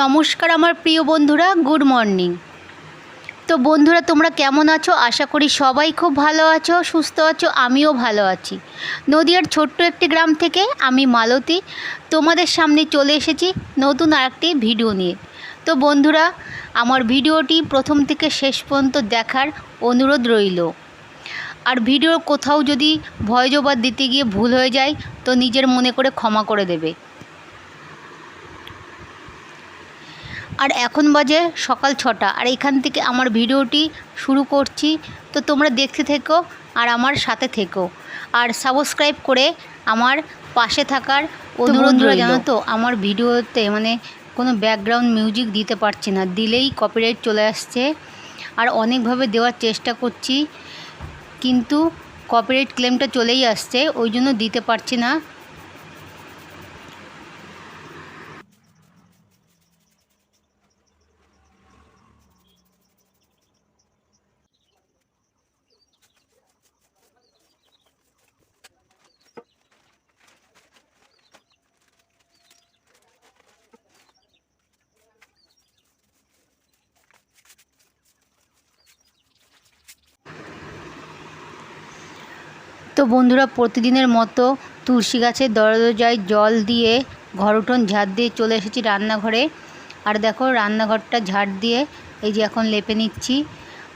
নমস্কার আমার প্রিয় বন্ধুরা, গুড মর্নিং। তো বন্ধুরা, তোমরা কেমন আছো? আশা করি সবাই খুব ভালো আছো, সুস্থ আছো, আমিও ভালো আছি। নদিয়ার ছোট্ট একটি গ্রাম থেকে আমি মালতী তোমাদের সামনে চলে এসেছি নতুন আরেকটি ভিডিও নিয়ে। তো বন্ধুরা, আমার ভিডিওটি প্রথম থেকে শেষ পর্যন্ত দেখার অনুরোধ রইল। আর ভিডিওর কোথাও যদি ভয়েস ওভার দিতে গিয়ে ভুল হয়ে যায়, তো নিজের মনে করে ক্ষমা করে দেবে। আর এখন বাজে সকাল ছটা। আর এখান থেকে আমার ভিডিওটি শুরু করছি। তো তোমরা দেখতে থেকো আর আমার সাথে থেকো। আর সাবস্ক্রাইব করে আমার পাশে থাকার অনুরোধ জানো তো আমার ভিডিওতে মানে কোনো ব্যাকগ্রাউন্ড মিউজিক দিতে পারছি না। দিলেই কপিরাইট চলে আসছে। আর অনেকভাবে দেওয়ার চেষ্টা করছি। কিন্তু কপিরাইট ক্লেমটা চলেই আসছে। ওই জন্য দিতে পারছি না। তো বন্ধুরা, প্রতিদিনের মতো তুলসী গাছের দরজায় জল দিয়ে ঘর উঠোন ঝাড় দিয়ে চলে এসেছি রান্নাঘরে। আর দেখো, রান্নাঘরটা ঝাড় দিয়ে এই যে এখন লেপে নিচ্ছি।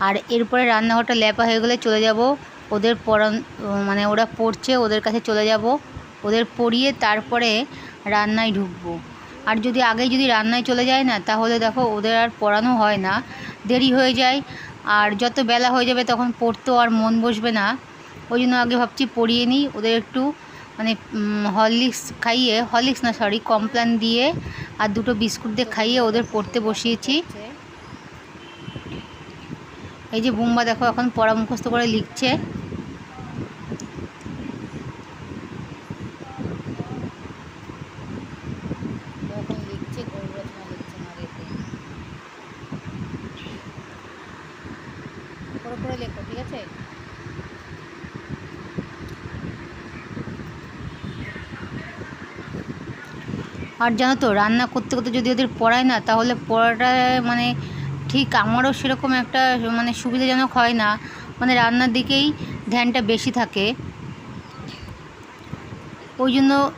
আর এরপরে রান্নাঘরটা লেপা হয়ে গেলে চলে যাব। ওদের পড়ান মানে ওরা পড়ছে, ওদের কাছে চলে যাব। ওদের পড়িয়ে তারপরে রান্নায় ঢুকবো। আর যদি আগে যদি রান্নায় চলে যায় না, তাহলে দেখো, ওদের আর পড়ানো হয় না। দেরি হয়ে যায়। আর যত বেলা হয়ে যাবে, তখন পড়তেও আর মন বসবে না। ওই জন্য আগে ভাবছি পড়িয়ে নিই। ওদের একটু মানে হরলিক্স খাইয়ে, হরলিক্স না সরি কমপ্ল্যান দিয়ে আর দুটো বিস্কুট দিয়ে খাইয়ে ওদের পড়তে বসিয়েছি। এই যে বুম্বা দেখো, এখন পড়া মুখস্থ করে লিখছে যখন লিখছে গৌর রচনা লিখছে না রেখে করে করে লেখো ঠিক আছে আর জানো তো, রান্না করতে করতে যদি ওদের পড়ায় না, তাহলে পড়াটা মানে ঠিক আমারও সেরকম একটা মানে সুবিধাজনক হয় না। মানে রান্নার দিকেই ধ্যানটা বেশি থাকে। ওই জন্য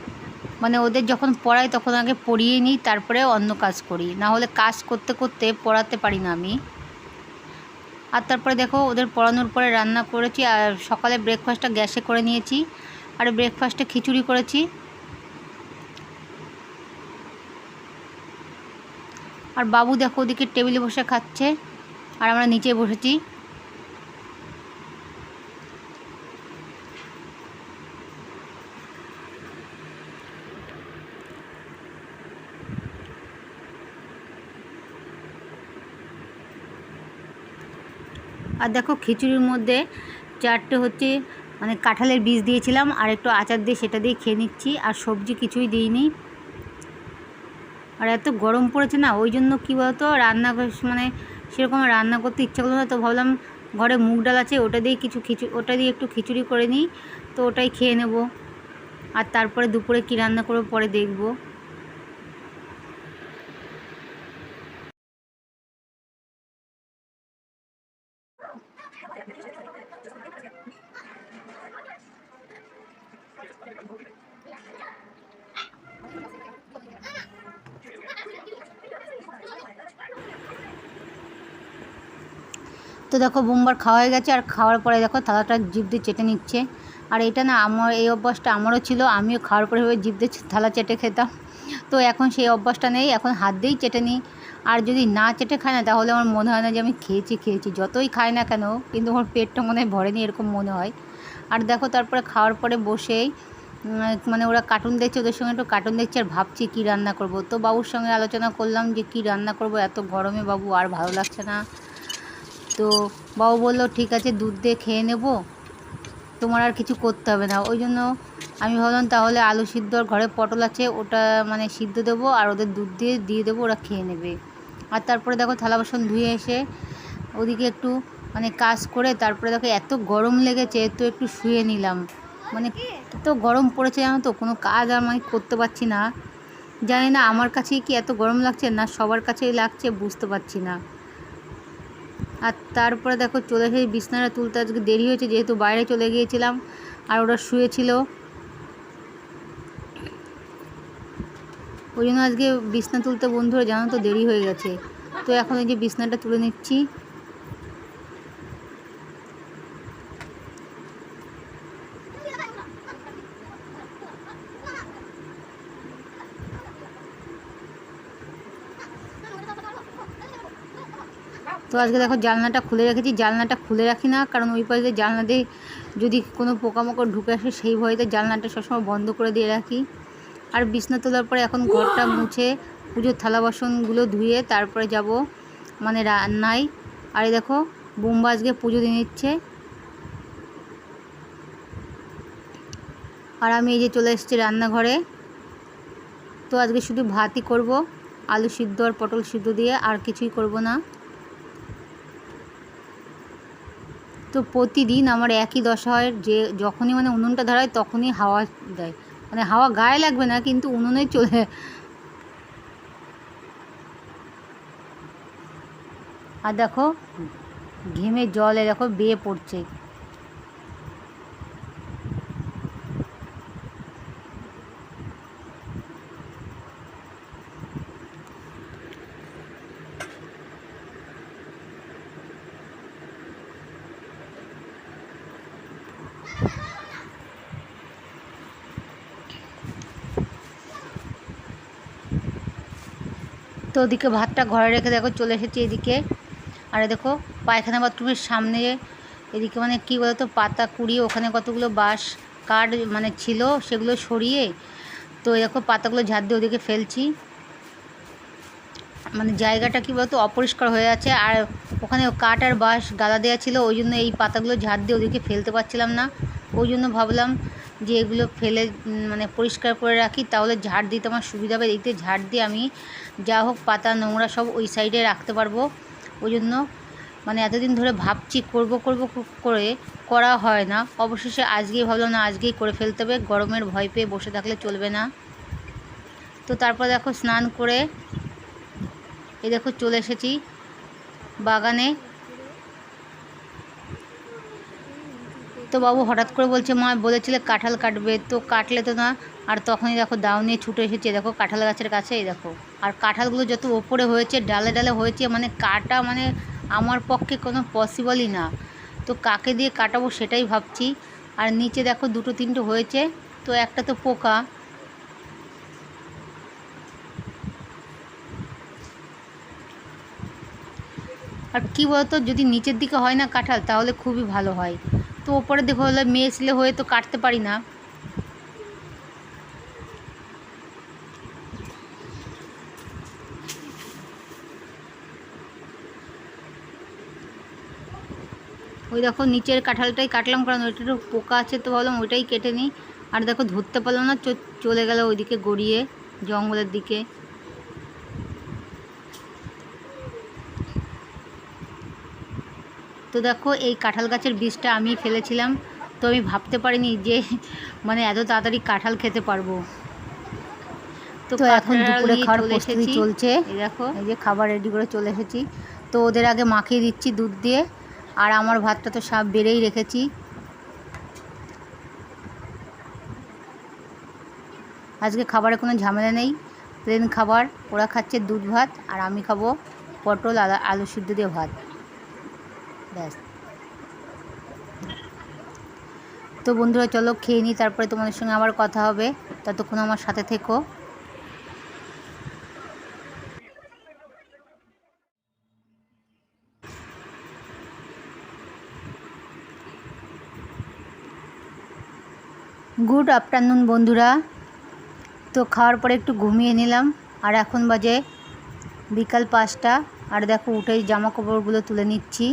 মানে ওদের যখন পড়াই তখন আগে পড়িয়ে নিই, তারপরে অন্য কাজ করি। না হলে কাজ করতে করতে পড়াতে পারি না আমি। আর তারপরে দেখো, ওদের পড়ানোর পরে রান্না করেছি, আর সকালে ব্রেকফাস্টটা গ্যাসে করে নিয়েছি, আর ব্রেকফাস্টে খিচুড়ি করেছি। আর বাবু দেখো ওদিকে টেবিলে বসে খাচ্ছে। আর আমরা নিচে বসেছি। আর দেখো খিচুড়ির মধ্যে চারটে হচ্ছে মানে কাঁঠালের বীজ দিয়েছিলাম, আর একটু আচার দিয়ে সেটা দিয়ে খেয়ে নিচ্ছি। আর সবজি কিছুই দিইনি। আর এত গরম পড়েছে না, ওই জন্য কী বলতো, রান্না মানে সেরকম রান্না করতে ইচ্ছা করল না, তো ভাবলাম ঘরে মুগ ডাল আছে, ওটা দিয়ে কিছু খিচুড়ি ওটা দিয়ে একটু খিচুড়ি করে নিই, তো ওটাই খেয়ে নেব। আর তারপরে দুপুরে কী রান্না করব পরে দেখব। তো দেখো বোমবার খাওয়া হয়ে গেছে, আর খাওয়ার পরে দেখো থালাটা জিভ দিয়ে চেটে নিচ্ছে। আর এটা না আমার, এই অভ্যাসটা আমারও ছিল, আমিও খাওয়ার পরে জিভ দিয়ে থালা চেটে খেতাম। তো এখন সেই অভ্যাসটা নেই, এখন হাত দিয়েই চেটে নিই। আর যদি না চেটে খায় না, তাহলে আমার মনে হয় না যে আমি খেয়েছি খেয়েছি। যতই খাই না কেন, কিন্তু আমার পেটটা মনে হয় ভরেনি, এরকম মনে হয়। আর দেখো তারপরে খাওয়ার পরে বসেই মানে ওরা কার্টুন দেখছে, ওদের সঙ্গে একটু কার্টুন দেখছে, আর ভাবছি কী রান্না করব। তো বাবুর সঙ্গে আলোচনা করলাম যে কী রান্না করব, এত গরমে বাবু আর ভালো লাগছে না। তো বাবু বলল, ঠিক আছে, দুধ দিয়ে খেয়ে নেব। তোমার আর কিছু করতে হবে না। ওই জন্য আমি ভাবলাম, তাহলে আলু সিদ্ধ আর ঘরে পটল আছে, ওটা মানে সিদ্ধ দেবো, আর ওদের দুধ দিয়ে দিয়ে দেবো, ওরা খেয়ে নেবে। আর তারপরে দেখো, থালা বাসন ধুয়ে এসে ওদিকে একটু মানে কাজ করে, তারপরে দেখো, এত গরম লেগেছে, তো একটু শুয়ে নিলাম। মানে এত গরম পড়েছে জানো তো, কোনো কাজ আর আমি করতে পারছি না। জানি না, আমার কাছেই কি এত গরম লাগছে, না সবার কাছেই লাগছে, বুঝতে পারছি না। আর তারপরে দেখো চলে এসে বিছনাটা তুলতে, আজকে দেরি হয়েছে যেহেতু বাইরে চলে গিয়েছিলাম, আর ওরা শুয়েছিল। ওই জন্য আজকে বিছনা তুলতে বন্ধুরা জানো তো দেরি হয়ে গেছে। তো এখন এই যে বিছনাটা তুলে নিচ্ছি। তো আজকে দেখো জানলাটা খুলে রেখেছি। জানলাটা খুলে রাখি না, কারণ ওই পাশে জানলা দিয়ে যদি কোনো পোকামাকড় ঢুকে আসে, সেই ভয়তে জানলাটা সবসময় বন্ধ করে দিয়ে রাখি। আর বিছনা তোলার পরে এখন ঘরটা মুছে, পুজোর থালা বাসনগুলো ধুয়ে তারপরে যাব মানে রান্নায়। আর এই দেখো, বোম্বা আজকে পুজো দিয়ে নিচ্ছে। আর আমি এই যে চলে এসেছি রান্নাঘরে। তো আজকে শুধু ভাতই করব, আলু সিদ্ধ আর পটল সিদ্ধ দিয়ে আর কিছুই করব না। তো প্রতিদিন আমার একই দশা হয় যে যখনই মানে উনুনটা ধরায় তখনই হাওয়া দেয়। মানে হাওয়া গায়ে লাগবে না কিন্তু উনুনে চলে আর দেখো ঘেমে জলে দেখো বেয়ে পড়ছে। তো ওদিকে ভাতটা ঘরে রেখে দেখো চলে এসেছি এদিকে। আর দেখো, পায়খানা বাথরুমের সামনে, এদিকে মানে কী বলতো, পাতা কুড়িয়ে ওখানে কতগুলো বাঁশ কাঠ মানে ছিল, সেগুলো সরিয়ে তো দেখো পাতাগুলো ঝাড় দিয়ে ওদিকে ফেলছি। মানে জায়গাটা কী বলতো, অপরিষ্কার হয়ে আছে। আর ওখানে কাঠ আর বাঁশ গাদা দেওয়া ছিল, ওই জন্য এই পাতাগুলো ঝাড় দিয়ে ওদিকে ফেলতে পারছিলাম না। ওই জন্য ভাবলাম যে এগুলো ফেলে মানে পরিষ্কার করে রাখি, তাহলে ঝাড় দিতে আমার সুবিধা হবে। এদিকে ঝাড় দিয়ে আমি যা হোক পাতা, নোংরা সব ওই সাইডে রাখতে পারব। ওই জন্য মানে এতদিন ধরে ভাবছি, করব করব করে করা হয় না। অবশেষে আজকেই ভাবলাম, না, আজকেই করে ফেলতে হবে। গরমের ভয় পেয়ে বসে থাকলে চলবে না। তো তারপর দেখো, স্নান করে, এই দেখো, চলে এসেছি বাগানে। তো বাবু হঠাৎ করে বলছে, মা, বলেছিলে কাঁঠাল কাটবে, তো কাটলে তো না। আর তখনই দেখো দাও নিয়ে ছুটে এসেছে, দেখো কাঁঠাল গাছের কাছে এই দেখো। আর কাঁঠালগুলো যত ওপরে হয়েছে, ডালে ডালে হয়েছে মানে কাটা মানে আমার পক্ষে কোনো পসিবলই না। তো কাকে দিয়ে কাটাবো সেটাই ভাবছি। আর নিচে দেখো দুটো তিনটে হয়েছে, তো একটা তো পোকা। আর কী বলতো, যদি নিচের দিকে হয় না কাঁঠাল, তাহলে খুবই ভালো হয়। তো ওপরে দেখো হলে মেয়ে ছেলে হয়ে তো কাটতে পারি না। ওই দেখো নিচের কাঁঠালটাই কাটলাম, কারণ ওইটারও পোকা আছে তো ভাবলাম ওইটাই কেটে নিই। আর দেখো ধরতে পারলাম না চলে গেল ওইদিকে গড়িয়ে, জঙ্গলের দিকে। তো দেখো এই কাঁঠাল গাছের বীজটা আমি ফেলেছিলাম। তো আমি ভাবতে পারিনি যে মানে এত তাড়াতাড়ি কাঁঠাল খেতে পারব। তো এখন দুপুরে খাওয়ার প্রস্তুতি চলছে। এই দেখো। এই যে খাবার রেডি করে চলে এসেছি। তো ওদের আগে মাখিয়ে দিচ্ছি দুধ দিয়ে। আর আমার ভাতটা তো সব বেড়েই রেখেছি। আজকে খাবারে কোনো ঝামেলা নেই। প্লেন খাবার। ওরা খাচ্ছে দুধ ভাত আর আমি খাব পটল আলু সিদ্ধ দিয়ে ভাত। ব্যাস। তো বন্ধুরা, চলো খেয়ে নিই, তারপরে তোমাদের সঙ্গে আবার কথা হবে। ততক্ষণ আমার সাথে থেকো। গুড আফটারনুন বন্ধুরা। তো খাওয়ার পরে একটু ঘুমিয়ে নিলাম। আর এখন বাজে বিকাল পাঁচটা। আর দেখো উঠেই জামা কাপড়গুলো তুলে নিচ্ছি।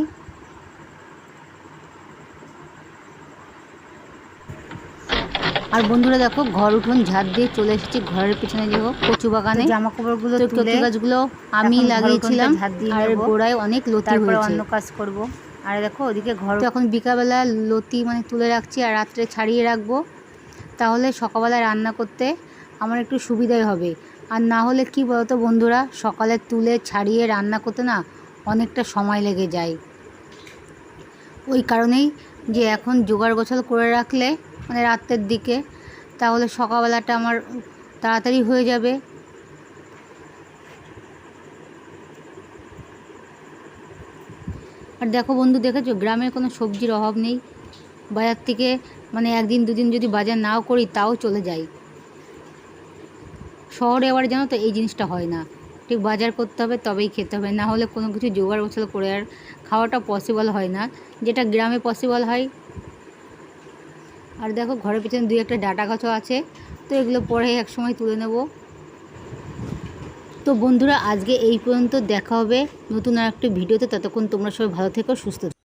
আর বন্ধুরা দেখো ঘর উঠোন ঝাড় দিয়ে চলে এসেছি ঘরের পিছনে দেখো কচু বাগানে। জামা কাপড়গুলো কচু গাছগুলো আমি লাগিয়েছিলাম আর গোড়ায় অনেক লতি হয়েছে। অন্য কাজ করব। আর দেখো ওদিকে ঘর এখন বিকালবেলা লতি মানে তুলে রাখছি আর রাত্রে ছাড়িয়ে রাখব। তাহলে সকালবেলা রান্না করতে আমার একটু সুবিধাই হবে। আর না হলে কি বলতো বন্ধুরা সকালে তুলে ছাড়িয়ে রান্না করতে না অনেকটা সময় লেগে যায়। ওই কারণেই যে এখন জোগাড় গোছাল করে রাখলে মানে রাতের দিকে, তাহলে সকালবেলাটা আমার তাড়াতাড়ি হয়ে যাবে। আর দেখো বন্ধু, দেখেছ? গ্রামে কোনো সবজির অভাব নেই। বাজার থেকে মানে একদিন, দুদিন যদি বাজার নাও করি, তাও চলে যাই। শহরে আবার জানো তো, এই জিনিসটা হয় না। ঠিক বাজার করতে হবে, তবেই খেতে হবে। না হলে কোনো কিছু জোগাড় গোছাল করে আর খাওয়াটা পসিবল হয় না। যেটা গ্রামে পসিবল হয় আর দেখো ঘরের পিছনে দুই একটা ডাটা গাছও আছে, তো এগুলো পরে একসময় তুলে নেব তো বন্ধুরা, আজকে এই পর্যন্ত দেখা হবে নতুন আর একটা ভিডিওতে, ততক্ষণ তোমরা সবাই ভালো থেকো, সুস্থ।